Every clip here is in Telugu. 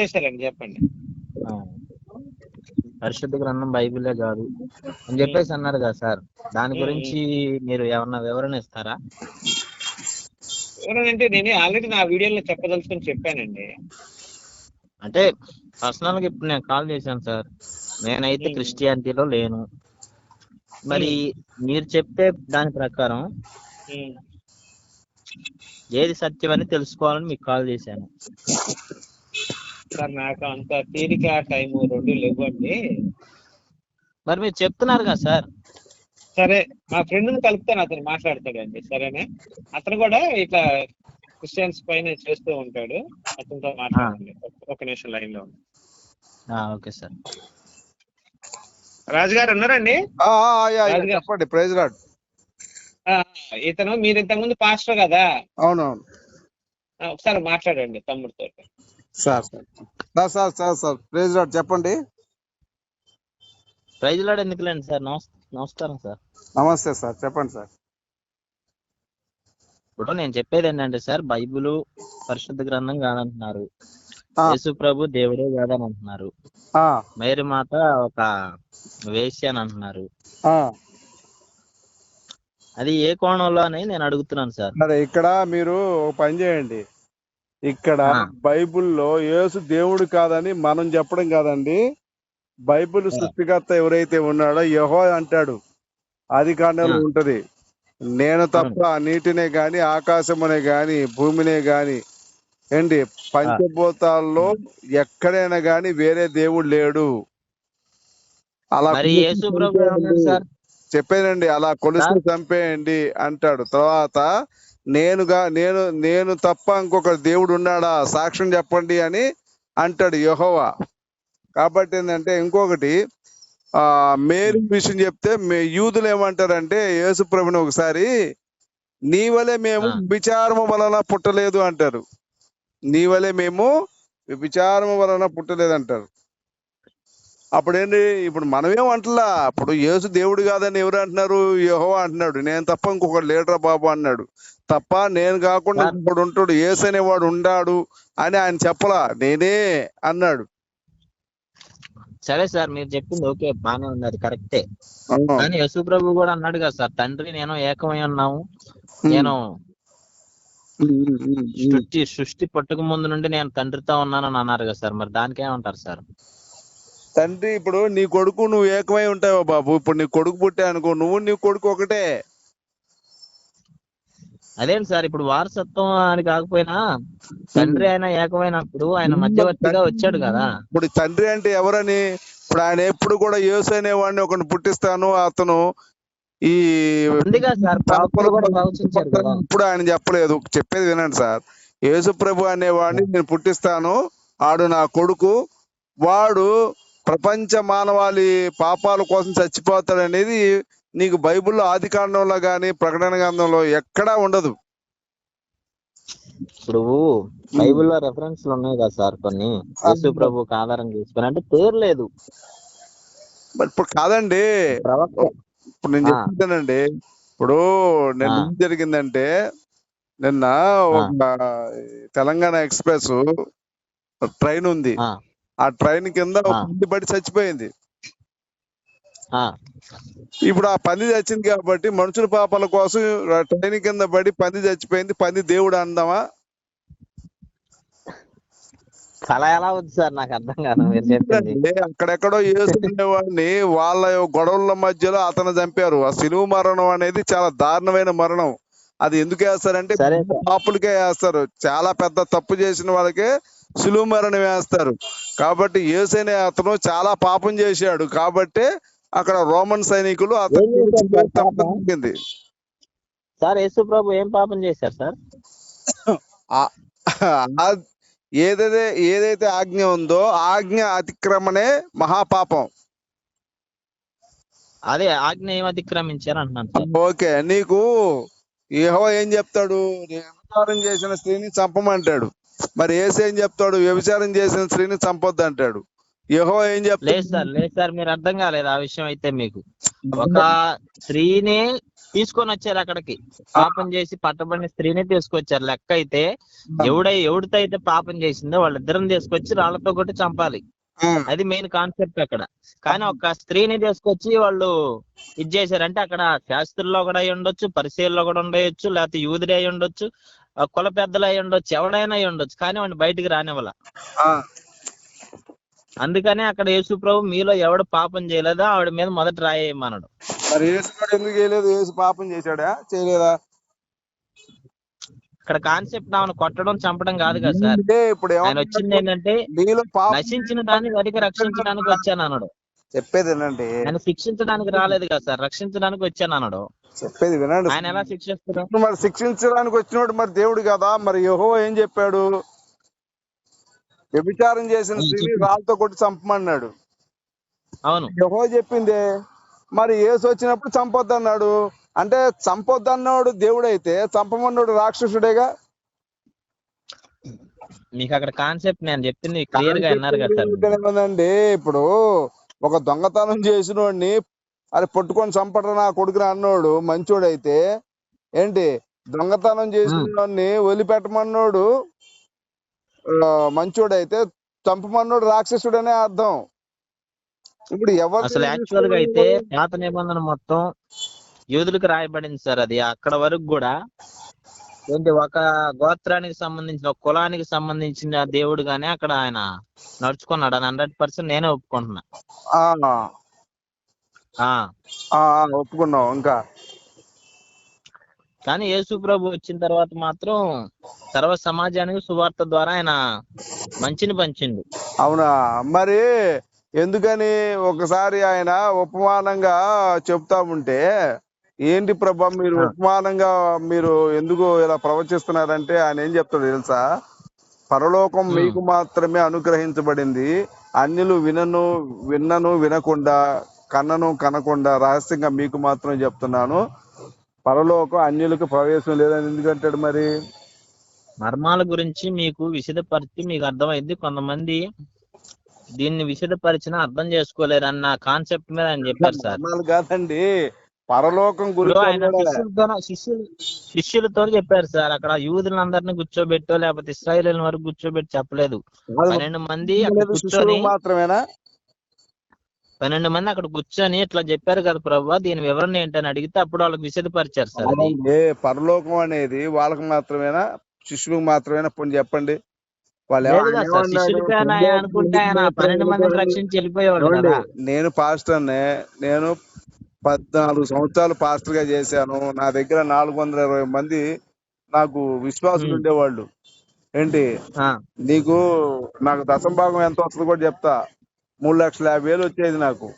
ఇచ్చేసారండి చెప్పండి. పరిశుద్ధ గ్రంథం బైబిలే కాదు. అని చెప్పేసి అన్నారు కదా సార్. దాని గురించి మీరు ఏమన్నా వివరణ ఇస్తారా? ఎవరంటే నేను ఆల్రెడీ నా వీడియోలో చెప్పదలుచుకొని చెప్పానండి. అంటే పర్సనల్గా ఇప్పుడు నేను కాల్ చేశాను సార్. నేనైతే. క్రిస్టియానిటీలో లేను. మరి మీరు చెప్పే దాని ప్రకారం. ఏది సత్యం అని తెలుసుకోవాలని మీకు కాల్ చేశాను. సార్ నాకు అంత తీరిక టైం రెండు లేవండి. మరి మీరు చెప్తున్నారు కదా సార్. సరే మా ఫ్రెండ్ని కలుపుతాను అతను మాట్లాడతాడండి. సరేనా? అతను కూడా ఇట్లా క్రిస్టియన్స్ పైన చేస్తూ ఉంటాడు. అతనితో మాట్లాడండి. ఒక- నిమిషం లైన్లో ఉంది. ఆ, ఓకే సార్. రాజు గారు ఉన్నారండి రాజుగారు. చెప్పండి ప్రైజ్ రాడ్ ఆ, ఇతను మీరు ఇంతకుముందు పాస్టర్ కదా? అవునవును. ఆ, ఒకసారి మాట్లాడండి తమ్ముడితో sir. Sir sir sir sir. Praise రాడ్ చెప్పండి. ప్రైజ్ లాడ్ ఎందుకులేండి సార్? నమస్- నమస్కారం సార్. నమస్తే సార్ చెప్పండి సార్. ఇప్పుడు నేను చెప్పేది ఏంటంటే సార్ బైబిల్ పరిశుద్ధ గ్రంథం కాదంటున్నారు. యేసు ప్రభు దేవుడే కాదని అంటున్నారు మేరీ మాత ఒక వేశ్య అని అంటున్నారు. అది ఏ కోణంలో అని నేను అడుగుతున్నాను సార్. ఇక్కడ మీరు పని చేయండి. ఇక్కడ. బైబిల్లో యేసు దేవుడు కాదని మనం చెప్పడం కాదండి. బైబిల్. సృష్టికర్త ఎవరైతే ఉన్నాడో యహో అంటాడు. ఆది కాండంలో. ఉంటది. నేను తప్ప నీటినే గాని ఆకాశమునే గాని భూమినే గాని ఏంటి పంచభూతాల్లో ఎక్కడైనా గాని వేరే దేవుడు లేడు. అలా చెప్పేనండి అలా కొలిసి? చంపేయండి అంటాడు. తర్వాత నేనుగా నేను నేను తప్ప ఇంకొక దేవుడు ఉన్నాడా? సాక్ష్యం చెప్పండి అని అంటాడు యెహోవా. కాబట్టి ఏంటంటే ఇంకొకటి ఆ మేరీ విషయం చెప్తే మే- యూదులు ఏమంటారంటే యేసు ప్రభుని ఒకసారి నీ వలె మేము. విచారము వలన పుట్టలేదు అంటారు. నీ వలె మేము విచారము వలన పుట్టలేదు అంటారు. అప్పుడేంటి ఇప్పుడు మనమేం అంటలా? అప్పుడు యేసు దేవుడు కాదని ఎవరు అంటున్నారు? యెహోవా అంటున్నాడు. నేను తప్ప ఇంకొక లీడర్ బాబు అన్నాడు. తప్ప నేను కాకుండా. ఇంకొకడు ఉంటాడు. యేసు అనేవాడు ఉండాడు అని ఆయన చెప్పలా? నేనే అన్నాడు. సరే సార్ మీరు చెప్పింది ఓకే. బానే ఉంది అది కరెక్టే. కానీ యేసు ప్రభు కూడా అన్నాడు కదా సార్ తండ్రి నేను ఏకమై ఉన్నాము. నేను. సృష్టి సృష్టి పుట్టక ముందు నుండి నేను తండ్రితో ఉన్నానని అన్నారు కదా సార్. మరి దానికి ఏమంటారు సార్? తండ్రి ఇప్పుడు నీ కొడుకు నువ్వు ఏకమై ఉంటావా బాబు? ఇప్పుడు నీ కొడుకు పుట్టా అనుకో నువ్వు నీ కొడుకు ఒకటే. అదేంటి సార్ ఇప్పుడు వారసత్వం అని కాకపోయినా తండ్రి ఆయన ఏకమైనప్పుడు ఆయన మధ్యవర్తిగా వచ్చాడు కదా. ఇప్పుడు తండ్రి అంటే ఎవరని? ఇప్పుడు ఆయన ఎప్పుడు కూడా యేసు అనేవాడిని ఒకరిని పుట్టిస్తాను అతను ఈ ఇప్పుడు ఆయన చెప్పలేదు చెప్పేది వినండి సార్. యేసు ప్రభు అనేవాడిని నేను పుట్టిస్తాను ఆడు నా కొడుకు వాడు ప్రపంచ మానవాళి పాపాల కోసం చచ్చిపోతాడు అనేది నీకు బైబిల్లో ఆది కాండంలో గాని ప్రకటన గ్రంథంలో ఎక్కడా ఉండదు. ఇప్పుడు బైబిల్లో రెఫరెన్స్ ఉన్నాయి కదా సార్ కొన్ని. యేసు ప్రభుకి ఆధారం చేసుకుని అంటే పేరు లేదు. ఇప్పుడు కాదండి. ఇప్పుడు నేను. చెప్తానండి ఇప్పుడు. ఏం జరిగిందంటే నిన్న ఒక తెలంగాణ ఎక్స్ప్రెస్ ట్రైన్ ఉంది. ఆ, ట్రైన్ కింద. పంది పడి చచ్చిపోయింది. ఇప్పుడు ఆ పంది చచ్చింది కాబట్టి మనుషుల పాపాల కోసం ట్రైన్ కింద పడి పంది చచ్చిపోయింది. పంది దేవుడు అందామా? అలా ఎలా ఉంది సార్? నాకు అర్థం కాదు మీరు చెప్పింది. అక్కడెక్కడో యేసు వాడిని వాళ్ళ గొడవల మధ్యలో అతను చంపారు. ఆ సిలువు మరణం అనేది చాలా దారుణమైన మరణం. అది ఎందుకు వేస్తారంటే. పాపులకే వేస్తారు. చాలా పెద్ద తప్పు చేసిన వాళ్ళకే సులువు మరణం వేస్తారు. కాబట్టి యేసనే అతను చాలా పాపం చేశాడు. కాబట్టి అక్కడ రోమన్ సైనికులు అతను సార్ యేసు ప్రభు ఏం పాపం చేశారు సార్? ఏదైతే ఏదైతే ఆజ్ఞ ఉందో ఆజ్ఞ అతిక్రమణే మహాపాపం. అదే ఆజ్ఞ ఏం అతిక్రమించారు అంటున్నాను ఓకే నీకు యెహోవా ఏం చెప్తాడు? వ్యభిచారం చేసిన స్త్రీని చంపమంటాడు. మరి ఏసు ఏం చెప్తాడు? వ్యభిచారం చేసిన స్త్రీని చంపొద్దు అంటాడు. యెహోవా ఏం లేదు సార్ లేదు సార్ మీరు అర్థం కాలేదు ఆ విషయం అయితే మీకు. ఒక స్త్రీని తీసుకొని వచ్చారు అక్కడికి. పాపం చేసి పట్టబడిన స్త్రీని తీసుకొచ్చారు. లెక్క అయితే ఎవడై ఎవడితో అయితే పాపం చేసిందో వాళ్ళిద్దరిని తీసుకొచ్చి రాళ్ళతో కొట్టి చంపాలి. అది మెయిన్ కాన్సెప్ట్ అక్కడ. కానీ ఒక స్త్రీని తీసుకొచ్చి వాళ్ళు ఇది చేశారంటే అక్కడ శాస్త్రుల్లో కూడా అయి ఉండొచ్చు పరిశీలలో కూడా ఉండొచ్చు లేకపోతే యూదుడే అయి ఉండొచ్చు. కుల పెద్దలు అయి ఉండొచ్చు ఎవడైనా అయి ఉండొచ్చు కానీ వాడిని బయటికి రానివ్వాల. అందుకనే అక్కడ యేసు ప్రభు మీలో ఎవడు పాపం చేయలేదో ఆవిడ మీద మొదట రాయేయమన్నాడు మరి యేసు ఎందుకు చేయలేదు? యేసు పాపం చేశాడా? చేయలేదా? ఇక్కడ కాన్సెప్ట్ ఆమెను కొట్టడం చంపడం కాదు కదా సార్. ఇప్పుడు ఆయన వచ్చింది ఏంటంటే నశించిన దాన్ని వరకు రక్షించడానికి వచ్చాను అన్నాడు చెప్పేది వినండి ఆయన శిక్షించడానికి రాలేదు కదా సార్ రక్షించడానికి వచ్చాను అన్నాడు. చెప్పేది వినండి. ఆయన ఎలా శిక్షిస్తారు? మరి శిక్షించడానికి వచ్చినోడు మరి దేవుడు కదా మరి యహో ఏం చెప్పాడు? వ్యభిచారం చేసిన స్త్రీని. రాళ్ళతో కొట్టి చంపమన్నాడు. అవును. యహో చెప్పిందే మరి ఏసు వచ్చినప్పుడు చంపొద్దు అన్నాడు అంటే చంపొద్దు అన్నాడు దేవుడైతే చంపమన్నాడు రాక్షసుడేగా? మీకు అక్కడ కాన్సెప్ట్ నేను చెప్పింది క్లియర్గా విన్నారు కదా ఇప్పుడు ఒక దొంగతనం చేసినోడిని అది పట్టుకొని చంపడం నా కొడుకుని అన్నోడు మంచోడైతే ఏంటి? దొంగతనం చేసిన వాడిని వదిలిపెట్టమన్నోడు మంచోడైతే చంపమన్నోడు రాక్షసుడనే అర్థం. ఇప్పుడు ఎవరు అసలు యాక్చువల్గా అయితే పాత నిబంధన మొత్తం యూదులకు రాయబడింది సార్ అది. అక్కడ వరకు కూడా ఏంటి ఒక గోత్రానికి సంబంధించిన ఒక కులానికి సంబంధించిన దేవుడు గానే అక్కడ ఆయన నడుచుకున్నాడు. అని హండ్రెడ్ పర్సెంట్ నేనే ఒప్పుకుంటున్నా. ఆ, ఆ. ఆ, ఆ, ఒప్పుకున్నాం ఇంకా? కానీ యేసు ప్రభు వచ్చిన తర్వాత మాత్రం సర్వ సమాజానికి సువార్త ద్వారా ఆయన మంచిని పంచిండు. అవునా? మరి ఎందుకని ఒకసారి ఆయన ఉపమానంగా చెప్తా ఉంటే ఏంటి ప్రభా మీరు. ఉపమానంగా మీరు ఎందుకు ఇలా ప్రవచిస్తున్నారంటే ఆయన ఏం చెప్తాడు తెలుసా? పరలోకం. మీకు మాత్రమే అనుగ్రహించబడింది. అన్యులు వినను విన్నను వినకుండా కన్నను కనకుండా రహస్యంగా మీకు మాత్రం చెప్తున్నాను. పరలోకం అన్యులకు ప్రవేశం లేదని ఎందుకంటాడు మరి? మర్మాల గురించి మీకు విశదపరిచి మీకు అర్థమైంది. కొంతమంది దీన్ని విశదపరిచిన అర్థం చేసుకోలేరు అన్న కాన్సెప్ట్ మీద ఆయన చెప్పారు సార్. కాదండి. పరలోకం గురించి. శిష్యులతో శిష్యులు శిష్యులతో చెప్పారు సార్. అక్కడ యూదులందరినీ కూర్చోబెట్టో లేకపోతే ఇస్రాయేల్ వరకు కూర్చోబెట్టి చెప్పలేదు. పన్నెండు మంది కూర్చొని మాత్రమేనా? పన్నెండు మంది అక్కడ కూర్చొని ఇట్లా చెప్పారు కదా ప్రభు. దీని వివరణ ఏంటని అడిగితే అప్పుడు వాళ్ళకి విశదపరిచారు సార్ అదండి, పరలోకం అనేది వాళ్ళకి మాత్రమేనా? శిష్యులకు మాత్రమేనా? పోనీ చెప్పండి. వాళ్ళు నేను పాస్టర్నే. నేను పద్నాలుగు సంవత్సరాలు పాస్టర్గా చేశాను. నా దగ్గర నాలుగు వందల ఇరవై మంది నాకు విశ్వాసులు ఉమ్. ఉండేవాళ్ళు. ఏంటి? నీకు నాకు దశం భాగం ఎంత వస్తుందో కూడా చెప్తా. మూడు లక్షల యాభై వేలు వచ్చేది నాకు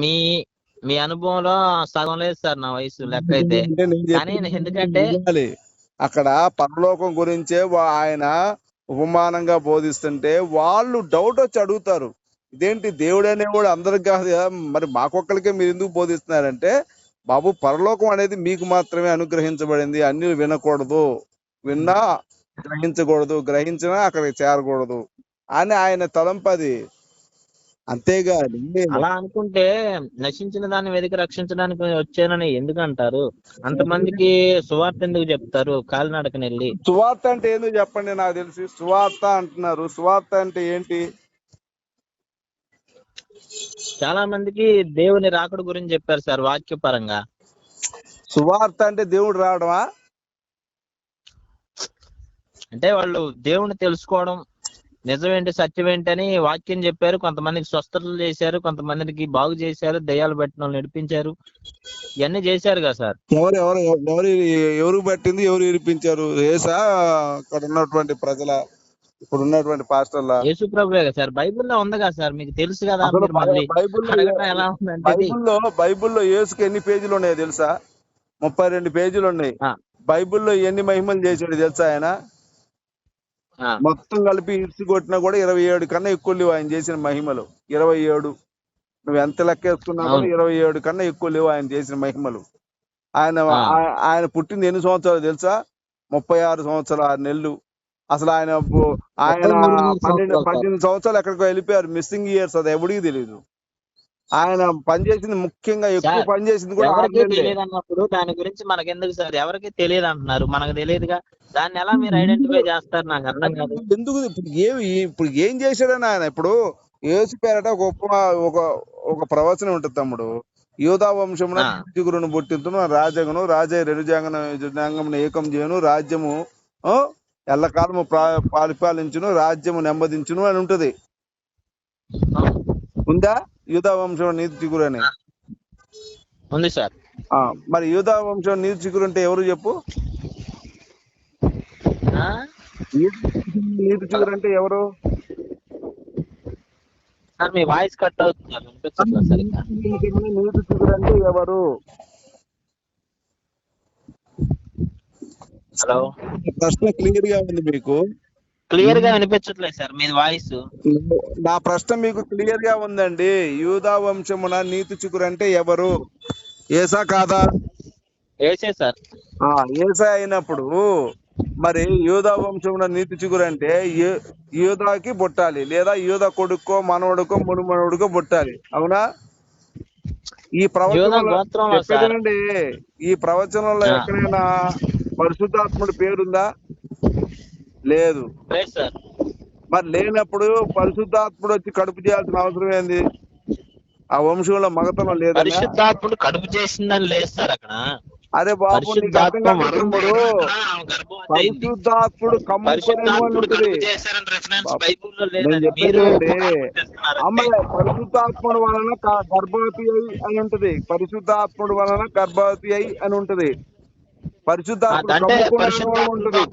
మీ మీ అనుభవంలో సగం లేదు సార్ నా వయసు లెక్క అయితే. ఎందుకంటే. అక్కడ పరలోకం గురించే ఆయన ఉపమానంగా బోధిస్తుంటే వాళ్ళు డౌట్ వచ్చి అడుగుతారు. ఇదేంటి దేవుడు అనేవాడు అందరికి కాదు కదా? మరి మాకొక్కరికే మీరు ఎందుకు బోధిస్తున్నారంటే బాబు పరలోకం అనేది మీకు మాత్రమే అనుగ్రహించబడింది అన్ని వినకూడదు. విన్నా గ్రహించకూడదు గ్రహించినా అక్కడికి చేరకూడదు అని ఆయన తలంపది. అంతేగాని అలా అనుకుంటే నశించిన దాన్ని వెతికి రక్షించడానికి వచ్చానని ఎందుకు అంటారు అంతమందికి సువార్త ఎందుకు చెప్తారు? కాలినడకని వెళ్ళి సువార్త అంటే ఏందో చెప్పండి నాకు తెలిసి. సువార్త అంటున్నారు. సువార్త అంటే ఏంటి? చాలా మందికి దేవుని రాకడ గురించి చెప్పారు సార్ వాక్యపరంగా. సువార్త అంటే దేవుడు రావడమా? అంటే వాళ్ళు దేవుని తెలుసుకోవడం నిజమేంటి సత్యం ఏంటి అని వాక్యం చెప్పారు. కొంతమందికి స్వస్థతలు చేశారు కొంతమందికి బాగు చేశారు దయ్యాలు పెట్టిన వాళ్ళు నడిపించారు. ఇవన్నీ చేశారు కదా సార్. ఎవరు ఎవరు ఎవరు ఎవరు పట్టింది ఎవరు ఇరిపించారు? ఏసా? అక్కడ ఉన్నటువంటి ప్రజల ఇప్పుడు ఉన్నటువంటి పాస్టర్ల కదా సార్. బైబిల్లో ఉంది కదా సార్. మీకు తెలుసు కదా బైబిల్లో? బైబిల్లో బైబిల్లో యేసుకి ఎన్ని పేజీలు ఉన్నాయో తెలుసా? ముప్పై రెండు పేజీలు ఉన్నాయి. బైబిల్లో ఎన్ని మహిమలు చేశాడు తెలుసా ఆయన? మొత్తం కలిపి ఇడిచి కొట్టినా కూడా ఇరవై ఏడు కన్నా ఎక్కువ లేవు ఆయన చేసిన మహిమలు. ఇరవై ఏడు. నువ్వు ఎంత లెక్కేసుకున్నా కూడా. ఇరవై ఏడు కన్నా ఎక్కువ లేవు ఆయన చేసిన మహిమలు. ఆయన ఆయన పుట్టింది ఎన్ని సంవత్సరాలు తెలుసా? ముప్పై ఆరు సంవత్సరాలు ఆరు నెలలు. అసలు ఆయన ఆయన మూడు పన్నెండు సంవత్సరాలు సార్. పద్దెనిమిది సంవత్సరాలు ఎక్కడికో వెళ్ళిపోయారు. మిస్సింగ్ ఇయర్స్ అది ఎవడికి తెలియదు ఆయన పనిచేసింది ముఖ్యంగా ఎక్కువ పనిచేసింది కూడా ఎవరికి. తెలియదు అన్నప్పుడు దాని గురించి మనకి ఎందుకు సార్? ఎవరికి తెలియదు అంటున్నారు మనకు తెలియదుగా. దాన్ని ఎలా మీరు ఐడెంటిఫై చేస్తారు? నాకు అర్థం కాదు. ఎందుకు? ఇప్పుడు ఏమి ఇప్పుడు ఏం చేశాడని ఆయన? ఇప్పుడు యేసు పేరట ఒక ఉపమా ఒక ఒక ప్రవచనం ఉంటుంది తమ్ముడు. యోధా వంశమున ఆ. చిగురును పుట్టింతును రాజగును రాజ రెనుజాంగన జనాంగమును ఏకం చేయను రాజ్యము ఆ, ఎల్లకాలము ప్రా- పరిపాలించును రాజ్యము నెమ్మదించును అని ఉంటది. ఉందా? యూదా వంశం నీతి చిగురు అని ఉంది సార్. ఆ, మరి యూదా వంశం నీతి చిగురు అంటే ఎవరు చెప్పు? నీతి చిగురు అంటే ఎవరు? సార్ మీ వాయిస్ కట్ అవుతుంది. నీతి చిగురు అంటే ఎవరు? హలో. ప్రశ్న క్లియర్గా ఉంది మీకు? క్లియర్గా వినిపించట్లేదు సార్ మీ వాయిస్. నా ప్రశ్న మీకు క్లియర్గా ఉందండి. యూదా వంశమున నీతి చిగురు అంటే ఎవరు? ఏసా కాదా? వేసే సార్. ఆ ఏసా అయినప్పుడు మరి యూదా వంశమున నీతి చిగురు అంటే యూదాకి పుట్టాలి లేదా యూదా కొడుకో మనవడుకో మునుమనుడికో పుట్టాలి. అవునా? ఈ ప్రవచనంలో ఈ ప్రవచనంలో. ఎక్కడైనా పరిశుద్ధాత్ముడి పేరుందా? లేదు. లేదు మరి లేనప్పుడు పరిశుద్ధాత్ముడు వచ్చి కడుపు చేయాల్సిన అవసరం ఏంది? ఆ వంశంలో మగతనం లేదన్నా? పరిశుద్ధాత్ముడు కడుపు చేసిందని లేదు సార్ అక్కడ. అరే బాబు. పరిశుద్ధాత్ముడు పరిశుద్ధాత్ముడు? అమ్మాయి వలన గర్భవతి అయి అని ఉంటది. పరిశుద్ధాత్ముడు వలన గర్భవతి అయి అని ఉంటది.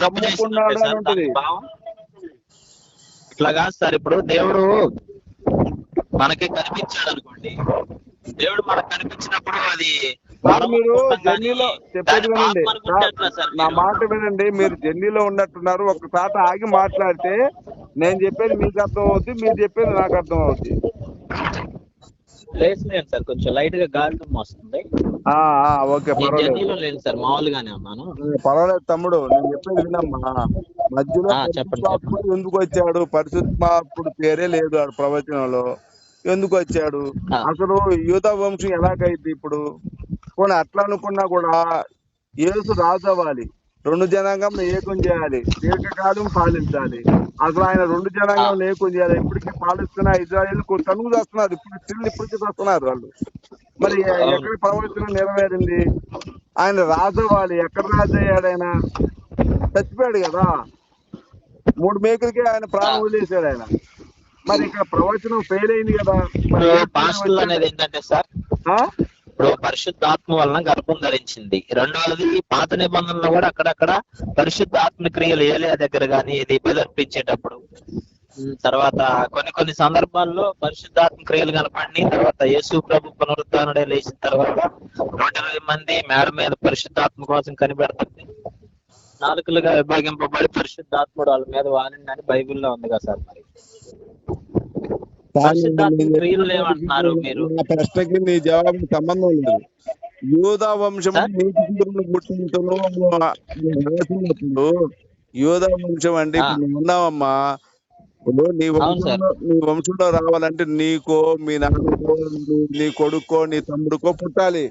కమ్ముకున్నాడు అని ఉంటది. ఇట్లా కాదు సార్ ఇప్పుడు దేవుడు మనకి కనిపించాడు అనుకోండి. దేవుడు మనకు కనిపించినప్పుడు అది మీరు జర్నీలో చెప్పేది వినండి. నా? మాట వినండి మీరు జర్నీలో ఉన్నట్టున్నారు. ఒకసారి ఆగి మాట్లాడితే నేను చెప్పేది మీకు అర్థం అవుద్ది మీరు చెప్పేది నాకు అర్థం అవుద్ది లేదు సార్ కొంచెం లైట్గా గాలి వస్తుంది. ఓకే పర్వాలేదు. జర్నీలో లేదు సార్ మామూలుగానే ఉన్నాను. పర్వాలేదు తమ్ముడు నేను చెప్పేది వినమ్మా. మధ్యలో చెప్పండి, ఎందుకు వచ్చాడు? పరిశుద్ధాత్ముడు పేరే లేదు ఆ ప్రవచనంలో. ఎందుకు వచ్చాడు. అసలు యూత వంశం ఎలాగైంది ఇప్పుడు? పోనీ అట్లా అనుకున్నా కూడా యేసు రాజు అవ్వాలి. రెండు జనాంగం ఏకం చేయాలి. దీర్ఘకాలం పాలించాలి. అసలు ఆయన రెండు జనాంగం ఏకం చేయాలి. ఇప్పటికీ పాలిస్తున్న ఇజ్రాయెల్ తనుగు చేస్తున్నారు. ఇప్పుడు స్టిల్ ఇప్పటికీ చేస్తున్నారు వాళ్ళు. మరి ఎక్కడ ప్రవచనం నెరవేరింది? ఆయన రాజు అవ్వాలి ఎక్కడ రాజు అయ్యాడు ఆయన చచ్చిపోయాడు కదా. మూడు మేకులకి ఆయన ప్రాణం వదిలేశాడు ఆయన. మరి ఇక్కడ ప్రవచనం ఫెయిల్ అయింది కదా. మరి అనేది ఏంటంటే సార్? ఇప్పుడు పరిశుద్ధాత్మ వలన గర్భం ధరించింది. రెండవది పాత నిబంధనలో కూడా అక్కడక్కడ పరిశుద్ధాత్మ క్రియలు ఏలియా దగ్గర కానీ ఇది బలర్పించేటప్పుడు తర్వాత కొన్ని కొన్ని సందర్భాల్లో పరిశుద్ధాత్మ క్రియలు కనపడి తర్వాత యేసు ప్రభు పునరుద్ధానుడే లేచిన తర్వాత నూట ఇరవై మంది మేడ మీద పరిశుద్ధాత్మ కోసం కనిపెడుతుంది నాలుకలుగా విభాగింపబడి పరిశుద్ధాత్ముడు వాళ్ళ మీద వాలిండి అని బైబిల్లో ఉంది కదా సార్ మరి. ప్రశ్నకి నీ జవాబు సంబంధం లేదు. యూదా వంశం రాసినప్పుడు యూదా వంశం అంటే ఉన్నావమ్మా. ఇప్పుడు నీ. వంశంలో నీ వంశంలో రావాలంటే నీకో మీ నాన్నకో నీ- కొడుకో నీ తమ్ముడికో పుట్టాలి.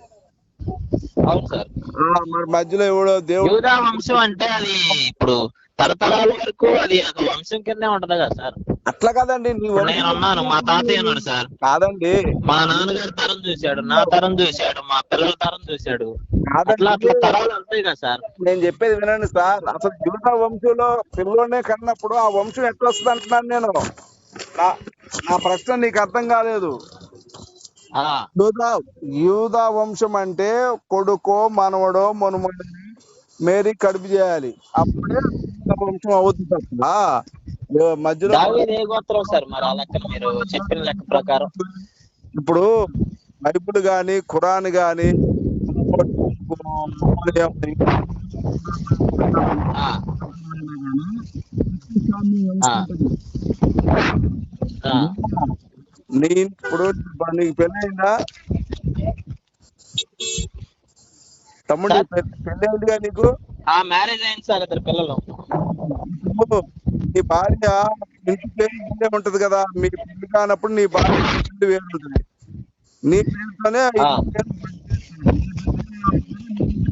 మరి మధ్యలో ఎవడో దేవుడు యూదా వంశం అంటే అది ఇప్పుడు తరతరాల వరకు అది ఒక వంశం కిందే ఉంటది కదా సార్. అట్లా కాదండి నేను ఉన్నాను మా తాతయ్య ఉన్నాడు సార్. కాదండి. మా నాన్నగారి తరం చూశాడు నా తరం చూశాడు మా పిల్లల తరం చూశాడు. అట్లా అట్లా తరాలు ఉంటాయి కదా సార్. నేను చెప్పేది వినండి సార్ అసలు యూదా వంశంలో పిల్లనే కన్నప్పుడు ఆ వంశం ఎట్లా వస్తుంది అంటున్నాను నేను. నా ప్రశ్న నీకు అర్థం కాలేదు. యూదా యూదా వంశం అంటే కొడుకో మనవడో మనుమడో మేరీ కడుపు చేయాలి. అప్పుడే వంశం అవుతుంది మధ్యలో గోత్రం సార్ మరి ఆ లెక్కన మీరు చెప్పిన లెక్క ప్రకారం? ఇప్పుడు బైబిల్ గాని ఖురాన్ గాని నీ ఇప్పుడు నీకు పెళ్ళయిందా? తమ్ముడు సార్? పెళ్ళయిందిగా నీకు? ఆ మ్యారేజ్ అయింది సార్ ఇద్దరు పిల్లలు. నీ భార్య ఇంటి పేరు ఉంటది కదా మీకు పెళ్ళి కానప్పుడు నీ భార్య ఇంటి వేరు ఉంటది. నీ పేరుతోనే.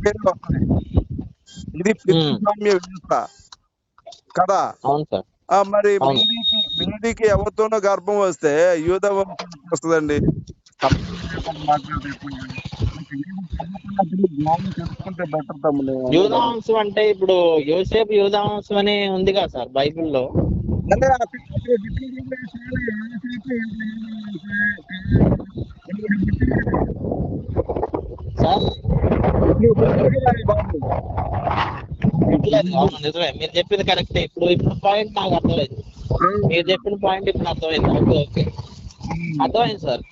పేరు. ఇది పితృస్వామ్య వ్యవస్థ. కదా? మరి మీదికి ఎవరితోనో గర్భం వస్తే యూద వస్తుందండి. తమ్ముడు యూదాంశం అంటే ఇప్పుడు యోసేపు యూదాంశం అని ఉంది కదా సార్ బైబిల్లో. సార్? అవును నిజమే. మీరు చెప్పింది కరెక్టే ఇప్పుడు ఇప్పుడు పాయింట్ నాకు అర్థమైంది. మీరు చెప్పిన పాయింట్ ఇప్పుడు అర్థమైంది. Okay okay. అర్థమైంది సార్?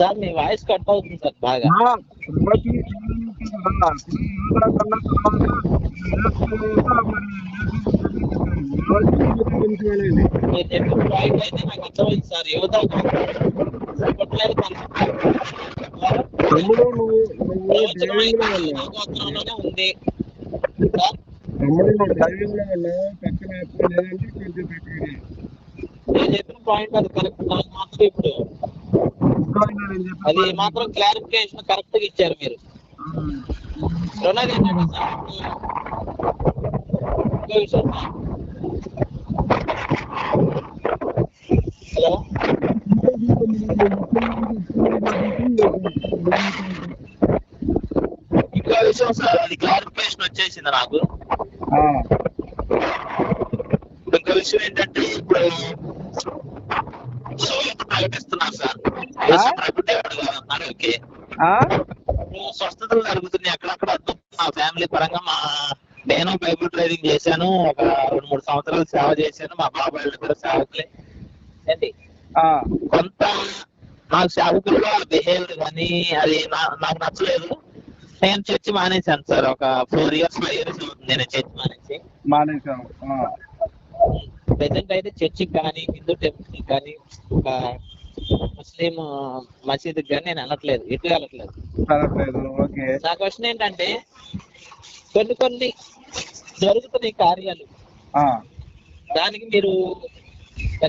సార్ మీ వాయిస్ కట్ అవుతుంది సార్ బాగా. మీరు చెప్పిన పాయింట్ అయితే నాకు అర్థమైంది సార్. యువత గోత్రంలోనే ఉంది. నేను చెప్పిన పాయింట్ అది కరెక్ట్ నాకు మాత్రం ఇప్పుడు అది మాత్రం క్లారిఫికేషన్ కరెక్ట్గా ఇచ్చారు మీరు. రెండోది ఏంటంటే. హలో? ఇంకో విషయం సార్ అది క్లారిఫికేషన్ వచ్చేసింది నాకు. ఇంకో విషయం ఏంటంటే ఇప్పుడు ప్రకటిస్తున్నారు సార్. స్వస్థతలు జరుగుతున్నాయి. అక్కడక్కడ మా ఫ్యామిలీ పరంగా మా నేను బైబుల్ డ్రైవింగ్ చేశాను. ఒక రెండు మూడు సంవత్సరాలు సేవ చేశాను. మా బాబాయ్ ఇద్దరు సేవకులే. ఏంటి? కొంత నాకు సేవకుల్లో బిహేవియర్ కానీ అది నా- నాకు నచ్చలేదు. నేను చర్చి మానేశాను సార్. ఒక ఫోర్ ఇయర్స్ ఫైవ్ ఇయర్స్ నేను చర్చి మానేసి. మానేశావు ప్రెసెంట్ అయితే చర్చికి కానీ హిందూ టెంపుల్ కానీ ఒక ముస్లిం మసీదుకి కానీ నేను వెళ్ళట్లేదు ఎటు వెళ్ళట్లేదు. ఓకే. నా క్వశ్చన్ ఏంటంటే కొన్ని కొన్ని జరుగుతున్నాయి కార్యాలు దానికి మీరు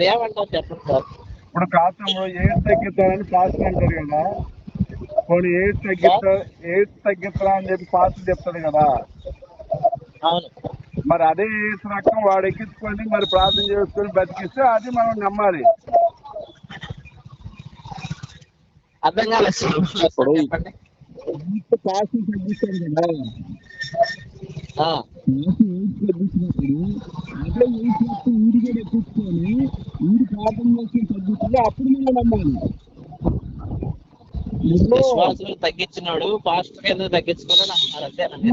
ఏమంటారు చెప్పండి సార్ ఇప్పుడు కాస్తంలో ఏది తగ్గిద్దామని పాస్టర్ అంటారు కదా. కొన్ని ఏది తగ్గిస్తా ఏది తగ్గిస్తా అని చెప్పి పాస్టర్ చెప్తాడు కదా. అవును. మరి అదే ఏసు రకం వాడు ఎక్కించుకొని మరి ప్రార్థన చేసుకొని బతికిస్తే అది మనం నమ్మాలి. అర్థం కాలేదు కదా. అప్పుడు మనం నమ్మాలి. విశ్వాసులు తగ్గించినాడు పాస్టర్ ఎందుకు తగ్గించుకోలేదు అంటున్నారు అంతేనండి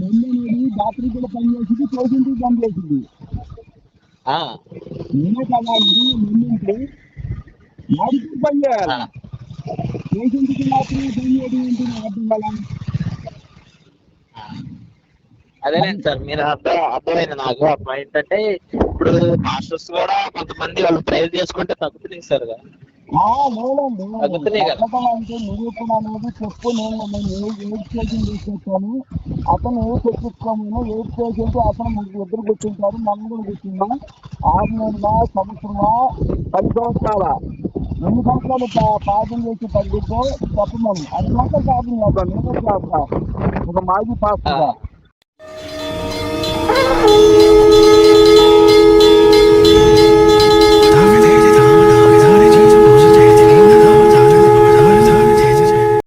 మొన్ననేది బాత్రూమ్ కూడా నేనే కదా ఇది వాడికి పని చేయాలి. మాత్రమే అర్థం కదా అదేనండి సార్ మీరు అర్థం అర్థమైంది నాకు. పాయింట్ అంటే ఇప్పుడు మాస్టర్స్ కూడా కొంతమంది వాళ్ళు ప్రేర్ చేసుకుంటే తగ్గుతున్నాయి సార్. అతను అంటే అనేది చెప్పు అతను ఏ అతను ఇద్దరు కూర్చుంటారు మనం కూడా ఆరు నెలల సంవత్సరమా పది సంవత్సరాల? రెండు సంవత్సరాలు పాఠం చేసి తగ్గితే చెప్పమని. అది మాత్రం పాఠం చేద్దాం నేను ఒక మాజీ పాస్టర్గా.